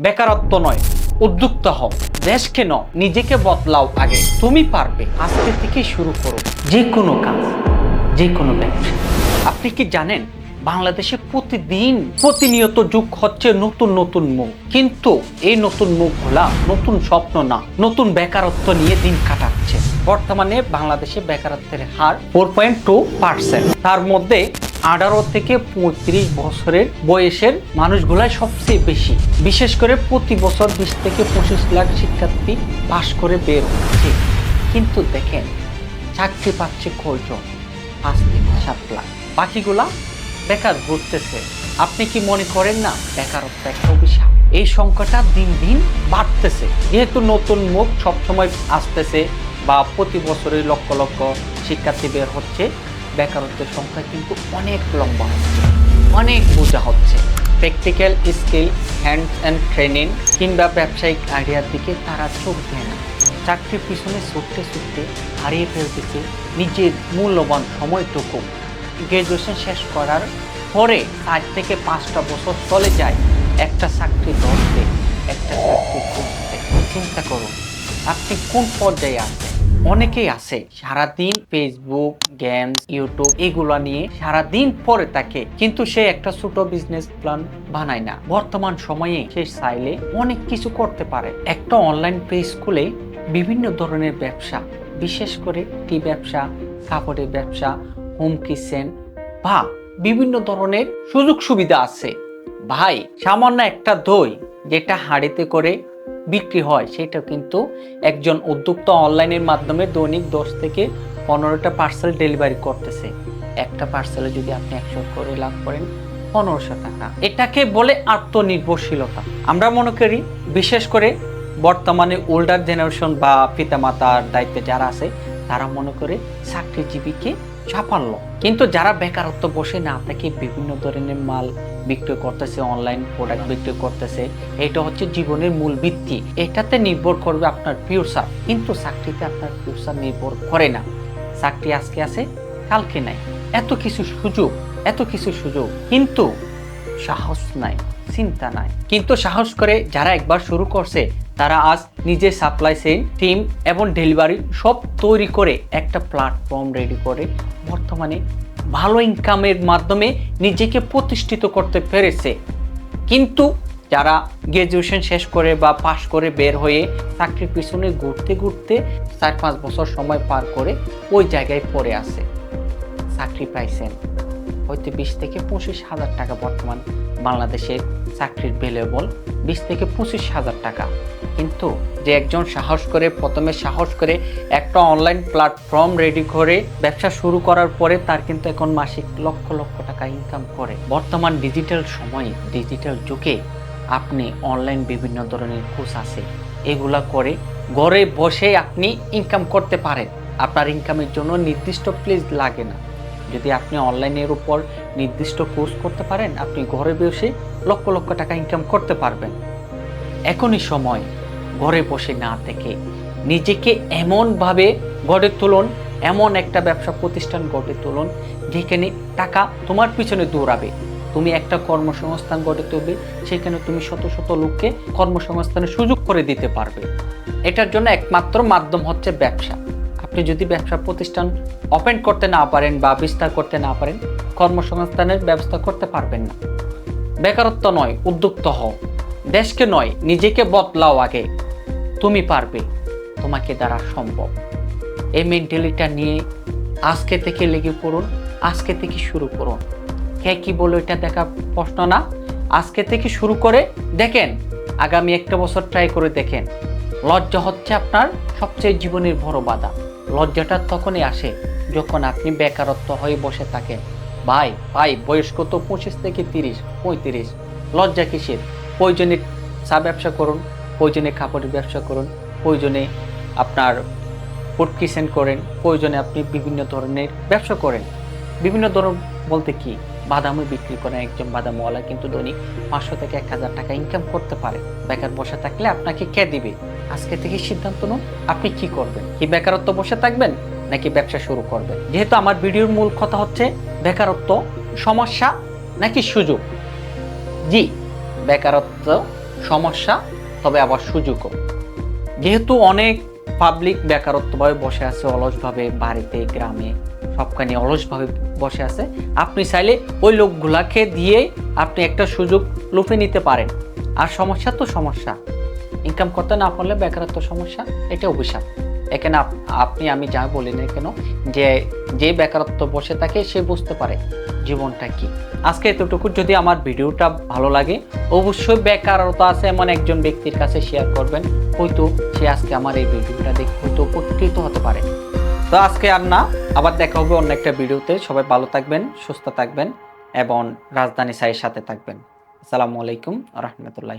বেকারত্ব নয়, উদ্যুক্ত হও। দেশকে ন নিজেকে বদলাও আগে। তুমি পারবে। আজকে থেকে শুরু করো। যে কোনো কাজ যে কোনো ব্যবসা। আপনি কি জানেন, বাংলাদেশে প্রতিদিন প্রতিনিয়ত যুগ হচ্ছে নতুন নতুন মুখ। কিন্তু এই নতুন মুখগুলা নতুন স্বপ্ন না। নতুন বেকারত্ব নিয়ে দিন কাটাচ্ছে। বর্তমানে বাংলাদেশে বেকারত্বের হার ফোর পয়েন্ট টু পার্সেন্ট তার মধ্যে আঠারো থেকে পঁয়ত্রিশ বছরের বয়সের মানুষগুলাই সবচেয়ে বেশি। বিশেষ করে প্রতি বছর বিশ থেকে পঁচিশ লাখ শিক্ষার্থী পাশ করে বের হচ্ছে। কিন্তু দেখেন, চাকরি পাচ্ছে কয়জন? পাঁচ থেকে সাত লাখ। বাকিগুলা বেকার ঘুরতেছে। আপনি কি মনে করেন না বেকারত্ব একটা অভিশাপ? এই সংখ্যাটা দিন দিন বাড়তেছে। যেহেতু নতুন মুখ সবসময় আসতেছে বা প্রতি বছরে লক্ষ লক্ষ শিক্ষার্থী বের হচ্ছে বেকারত্বের সংখ্যা কিন্তু অনেক লম্বা হচ্ছে, অনেক বোঝা হচ্ছে। Practical skill hands and training কিংবা ব্যবসায়িক আইডিয়ার দিকে তারা চোখ দেয় না। চাকরির পিছনে ছুটতে ছুটতে হারিয়ে ফেলতেছে নিজের মূল্যবান সময়টুকু। গ্রাজুয়েশন শেষ করার পরে চার থেকে পাঁচটা বছর চলে যায়। একটা চাকরি ধরতে, একটা চাকরি করতে। চিন্তা করুন আপনি কোন পর্যায়ে আছেন? অনেকেই আছে, সারাদিন ফেসবুক গেমস ইউটিউব এগুলো নিয়ে সারাদিন পরে থাকে, কিন্তু সে একটা ছোট বিজনেস প্ল্যান বানায় না। বর্তমান সময়ে সে চাইলে অনেক কিছু করতে পারে। একটা অনলাইন পেজ খুলে বিভিন্ন ধরনের ব্যবসা, বিশেষ করে টি ব্যবসা, কাপড়ের ব্যবসা হোম কিচেন বা বিভিন্ন ধরনের সুযোগ সুবিধা আছে। ভাই, সামান্য একটা দই, যেটা হাড়িতে করে বিক্রি হয়, সেটা কিন্তু একজন উদ্যোক্তা অনলাইনের মাধ্যমে দৈনিক দশ থেকে পনেরোটা পার্সেল ডেলিভারি করতেছে। একটা পার্সেলে যদি আপনি একশো করে লাভ করেন, পনেরোশো টাকা। এটাকে বলে আত্মনির্ভরশীলতা। আমরা মনে করি, বিশেষ করে বর্তমানে ওল্ডার জেনারেশন বা পিতামাতার দায়িত্বে যারা আছে, তারা মনে করে চাকরিজীবীকে সাফল্য কিন্তু যারা বেকারত্ব বসে না থেকে বিভিন্ন ধরনের মাল বিক্রি করতেছে অনলাইন প্রোডাক্ট বিক্রি করতেছে, এটা হচ্ছে জীবনের মূল ভিত্তি। এটাতে নির্ভর করবে আপনার ফিউচার কিন্তু চাকরিতে আপনার ফিউচার নির্ভর করে না। চাকরি আজকে আছে, কালকে নাই। এত কিছু সুযোগ, এত কিছু সুযোগ, কিন্তু সাহস নাই। চিন্তা নাই। কিন্তু সাহস করে যারা একবার শুরু করছে, তারা আজ নিজের সাপ্লাই চেইন টিম এবং ডেলিভারি সব তৈরি করে একটা প্ল্যাটফর্ম রেডি করে বর্তমানে ভালো ইনকামের মাধ্যমে নিজেকে প্রতিষ্ঠিত করতে পেরেছে। কিন্তু যারা গ্রাজুয়েশন শেষ করে বা পাশ করে বের হয়ে চাকরির পিছনে ঘুরতে ঘুরতে চার পাঁচ বছর সময় পার করে ওই জায়গায় পড়ে আছে। চাকরি পাইছেন। হয়তো বিশ থেকে পঁচিশ হাজার টাকা বর্তমান বাংলাদেশের চাকরির ভ্যালুয়েবল বিশ থেকে পঁচিশ হাজার টাকা। কিন্তু যে একজন সাহস করে প্রথমে সাহস করে একটা অনলাইন প্ল্যাটফর্ম রেডি করে ব্যবসা শুরু করার পরে তার কিন্তু এখন মাসিক লক্ষ লক্ষ টাকা ইনকাম করে। বর্তমান ডিজিটাল সময়ে ডিজিটাল যুগে আপনি অনলাইন বিভিন্ন ধরনের কোর্স আছে, এগুলা করে ঘরে বসে আপনি ইনকাম করতে পারেন। আপনার ইনকামের জন্য নির্দিষ্ট প্লেস লাগে না। যদি আপনি অনলাইনের উপর নির্দিষ্ট কোর্স করতে পারেন, আপনি ঘরে বসে লক্ষ লক্ষ টাকা ইনকাম করতে পারবেন। এখনই সময় ঘরে বসে না থেকে নিজেকে এমনভাবে গড়ে তুলুন, এমন একটা ব্যবসা প্রতিষ্ঠান গড়ে তুলুন, যেখানে টাকা তোমার পিছনে দৌড়াবে। তুমি একটা কর্মসংস্থান গড়ে তুলবে, সেখানে তুমি শত শত লোককে কর্মসংস্থানের সুযোগ করে দিতে পারবে। এটার জন্য একমাত্র মাধ্যম হচ্ছে ব্যবসা। আপনি যদি ব্যবসা প্রতিষ্ঠান ওপেন করতে না পারেন বা বিস্তার করতে না পারেন, কর্মসংস্থানের ব্যবস্থা করতে পারবেন না। বেকারত্ব নয়, উদ্যুক্ত হও। দেশকে নয়, নিজেকে বদলাও আগে। তুমি পারবে, তোমাকে দ্বারা সম্ভব। এই মেন্টালিটা নিয়ে আজকে থেকে লেগে পড়ুন, আজকে থেকে শুরু করুন। কে কি বলো এটা দেখা প্রশ্ন না? আজকে থেকে শুরু করে দেখেন, আগামী একটা বছর ট্রাই করে দেখেন। লজ্জা হচ্ছে আপনার সবচেয়ে জীবনের বড় বাধা। লজ্জাটা তখনই আসে যখন আপনি বেকারত্ব হয়ে বসে থাকেন। ভাই ভাই, বয়স্ক তো পঁচিশ থেকে তিরিশ, পঁয়ত্রিশ। লজ্জা কিসের? প্রয়োজনে চা ব্যবসা করুন, প্রয়োজনে কাপড়ের ব্যবসা করুন, প্রয়োজনে আপনার ফুড কিচেন করেন, প্রয়োজনে আপনি বিভিন্ন ধরনের ব্যবসা করেন। বিভিন্ন ধরন বলতে কি? বাদামও বিক্রি করেন একজন বাদামওয়ালা কিন্তু দৈনিক পাঁচশো থেকে এক হাজার টাকা ইনকাম করতে পারে। বেকার বসে থাকলে আপনাকে কে দিবে? আজকে থেকে সিদ্ধান্ত নিন, আপনি কি করবেন? কি বেকারত্ব বসে থাকবেন নাকি ব্যবসা শুরু করবেন? যেহেতু আমার ভিডিওর মূল কথা হচ্ছে বেকারত্ব সমস্যা নাকি সুযোগ? জি, বেকারত্ব সমস্যা, তবে আবার সুযোগও। যেহেতু অনেক পাবলিক বেকারত্বভাবে বসে আছে অলসভাবে বাড়িতে, গ্রামে সবখানে অলসভাবে বসে আছে। আপনি চাইলে ওই লোকগুলাকে দিয়ে আপনি একটা সুযোগ লুফে নিতে পারেন। আর সমস্যা তো সমস্যা। ইনকাম করতে না পারলে বেকারত্ব সমস্যা, এটা অভিশাপ। এখানে আপনি, আমি যা বলি না কেন, যে যে বেকারত্ব বসে থাকে সে বুঝতে পারে জীবনটা কি। আজকে এতটুকু। যদি আমার ভিডিওটা ভালো লাগে, অবশ্যই বেকারতা আছে এমন একজন ব্যক্তির কাছে শেয়ার করবেন। হয়তো সে আজকে আমার এই ভিডিওটা দেখে হয়তো উপকৃত হতে পারে। তো আজকে আর না আবার দেখা হবে অন্য একটা ভিডিওতে। সবাই ভালো থাকবেন, সুস্থ থাকবেন এবং রাজধানী সাইয়ের সাথে থাকবেন। আসসালামু আলাইকুম রহমতুল্লাহ